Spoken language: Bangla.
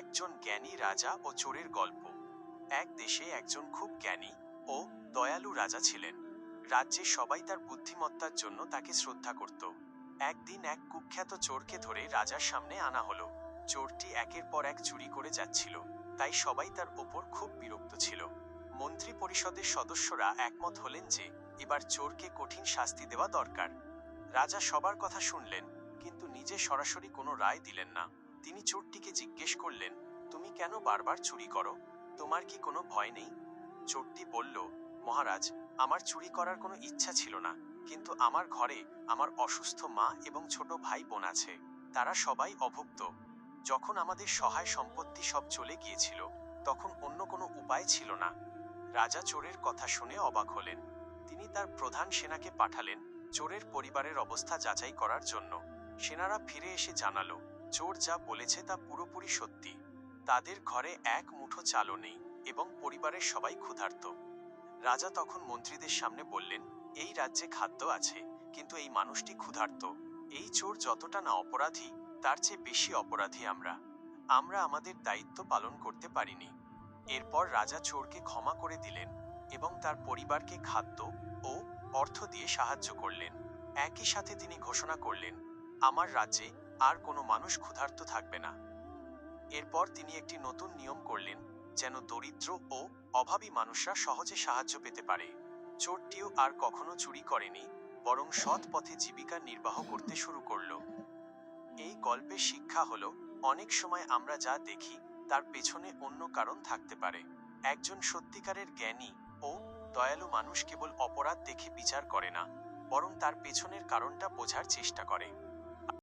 একজন জ্ঞানী রাজা ও চোরের গল্প। এক দেশে একজন খুব জ্ঞানী ও দয়ালু রাজা ছিলেন। রাজ্যে সবাই তার বুদ্ধিমত্তার জন্য তাকে শ্রদ্ধা করত। একদিন এক কুখ্যাত চোরকে ধরে রাজার সামনে আনা হলো। চোরটি একের পর এক চুরি করে যাচ্ছিল, তাই সবাই তার ওপর খুব বিরক্ত ছিল। মন্ত্রী পরিষদের সদস্যরা একমত হলেন যে, এবার চোরকে কঠিন শাস্তি দেওয়া দরকার। রাজা সবার কথা শুনলেন, কিন্তু নিজে সরাসরি কোনো রায় দিলেন না। তিনি চোরটিকে জিজ্ঞেস করলেন, তুমি কেন বারবার চুরি করো? তোমার কি কোনো ভয় নেই? চোরটি বলল, মহারাজ, আমার চুরি করার কোনো ইচ্ছা ছিল না, কিন্তু আমার ঘরে আমার অসুস্থ মা এবং ছোট ভাই বোন আছে, তারা সবাই অভুক্ত। যখন আমাদের সহায় সম্পত্তি সব চলে গিয়েছিল, তখন অন্য কোনো উপায় ছিল না। রাজা চোরের কথা শুনে অবাক হলেন। তিনি তার প্রধান সেনাকে পাঠালেন চোরের পরিবারের অবস্থা যাচাই করার জন্য। সেনারা ফিরে এসে জানালো চোর যা বলেছে তা পুরোপুরি সত্যি। তাদের ঘরে এক মুঠো চালও নেই এবং পরিবারের সবাই ক্ষুধার্ত। রাজা তখন মন্ত্রীদের সামনে বললেন, এই রাজ্যে খাদ্য আছে, কিন্তু এই মানুষটি ক্ষুধার্ত। এই চোর যতটা না অপরাধী, তার চেয়ে বেশি অপরাধী আমরা। আমরা আমাদের দায়িত্ব পালন করতে পারিনি। এরপর রাজা চোরকে ক্ষমা করে দিলেন এবং তার পরিবারকে খাদ্য ও অর্থ দিয়ে সাহায্য করলেন। একই সাথে তিনি ঘোষণা করলেন, আমার রাজ্যে আর কোনো মানুষ ক্ষুধার্ত থাকবে না। এরপর তিনি একটি নতুন নিয়ম করলেন, যেন দরিদ্র ও অভাবী মানুষরা সহজে সাহায্য পেতে পারে। চোরটিও আর কখনো চুরি করেনি, বরং সৎ পথে জীবিকা নির্বাহ করতে শুরু করল। এই গল্পের শিক্ষা হল, অনেক সময় আমরা যা দেখি, তার পেছনে অন্য কারণ থাকতে পারে। একজন সত্যিকারের জ্ঞানী ও দয়ালু মানুষ কেবল অপরাধ দেখে বিচার করে না, বরং তার পেছনের কারণটা বোঝার চেষ্টা করে।